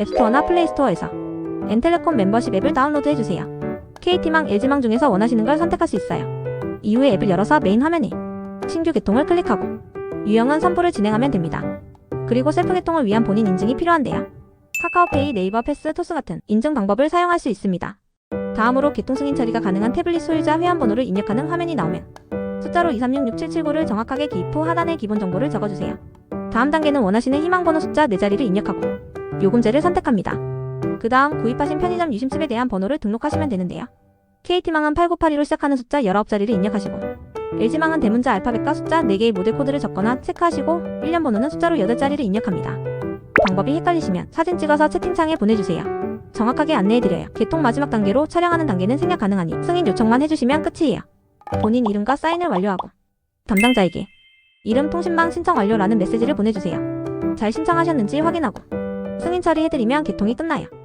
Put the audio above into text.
앱스토어나 플레이스토어에서 엔텔레콤 멤버십 앱을 다운로드 해주세요. KT망, LG망 중에서 원하시는 걸 선택할 수 있어요. 이후에 앱을 열어서 메인 화면에 신규 개통을 클릭하고 유형은 선불을 진행하면 됩니다. 그리고 셀프 개통을 위한 본인 인증이 필요한데요. 카카오페이, 네이버, 패스, 토스 같은 인증 방법을 사용할 수 있습니다. 다음으로 개통 승인 처리가 가능한 태블릿 소유자 회원번호를 입력하는 화면이 나오면 숫자로 23667779를 정확하게 기입 후 하단에 기본 정보를 적어주세요. 다음 단계는 원하시는 희망번호 숫자 4자리를 입력하고 요금제를 선택합니다. 그 다음 구입하신 편의점 유심칩에 대한 번호를 등록하시면 되는데요. KT망은 8982로 시작하는 숫자 19자리를 입력하시고 LG망은 대문자 알파벳과 숫자 4개의 모델 코드를 적거나 체크하시고 1년 번호는 숫자로 8자리를 입력합니다. 방법이 헷갈리시면 사진 찍어서 채팅창에 보내주세요. 정확하게 안내해드려요. 개통 마지막 단계로 촬영하는 단계는 생략 가능하니 승인 요청만 해주시면 끝이에요. 본인 이름과 사인을 완료하고 담당자에게 이름 통신망 신청 완료라는 메시지를 보내주세요. 잘 신청하셨는지 확인하고 승인 처리해드리면 개통이 끝나요.